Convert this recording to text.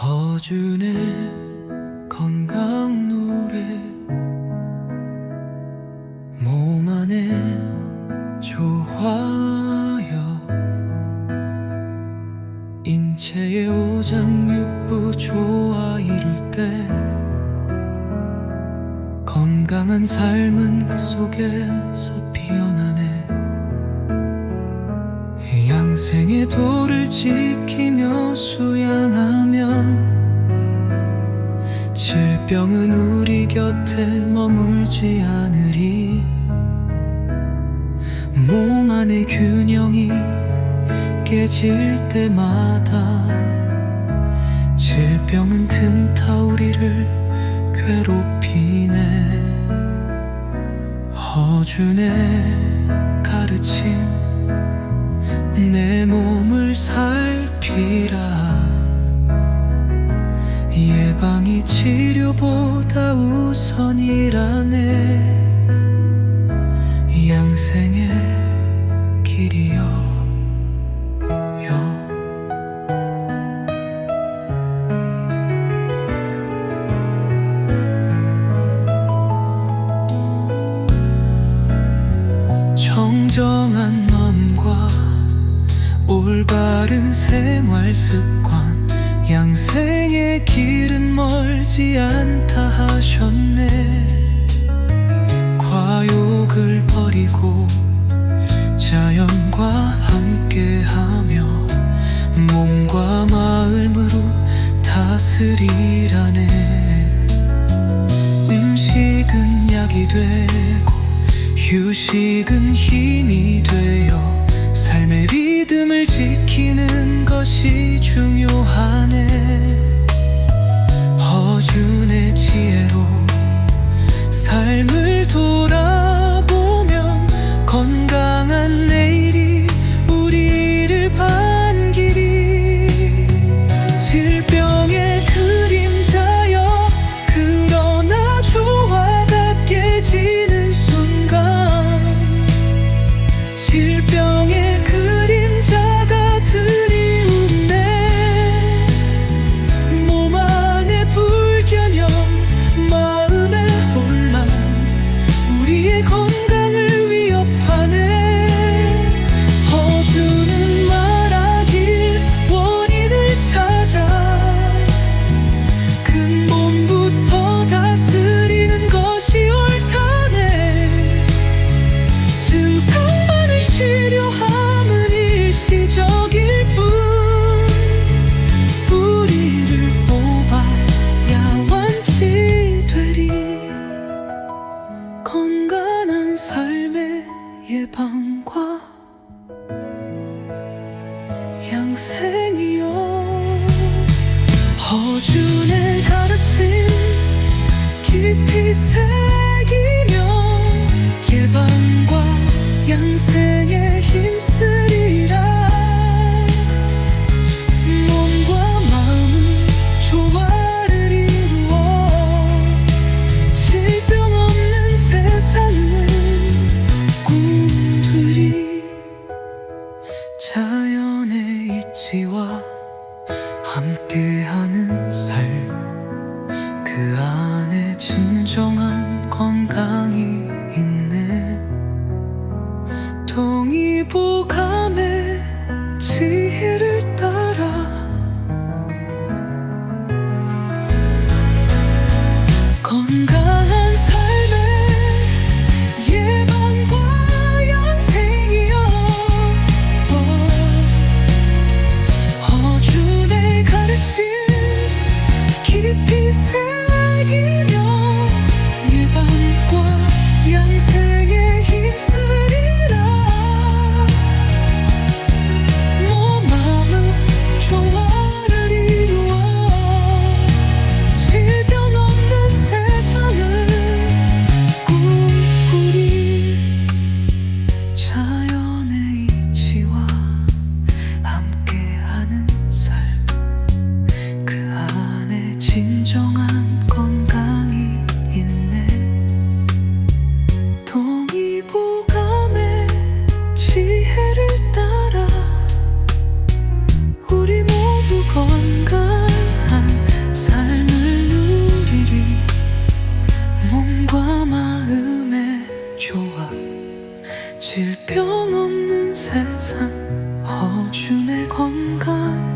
허준의 건강 노래. 몸 안에 좋아요 인체의 오장육부 좋아 이룰 때 건강한 삶은 그 속에서 양생의 도를 지키며 수양하면 질병은 우리 곁에 머물지 않으리. 몸 안의 균형이 깨질 때마다 질병은 틈타 우리를 괴롭히네. 허준의 가르침 살피라. 예방이 치료보다 우선이라 생활 습관. 양생의 길은 멀지 않다 하셨네. 과욕을 버리고 자연과 함께하며 몸과 마음으로 다스리라네. 음식은 약이 되고 휴식은 힘이 되어 삶의 리듬을 지키는 것이 중요하네 예방과 양생이요 허준의 가르침 깊이 새 자연의 이치와 함께하는 삶 그 안에 진정한 건강이 있네. 동의보감 건강한 삶을 누리리. 몸과 마음의 조합 질병 없는 세상 허준의 건강.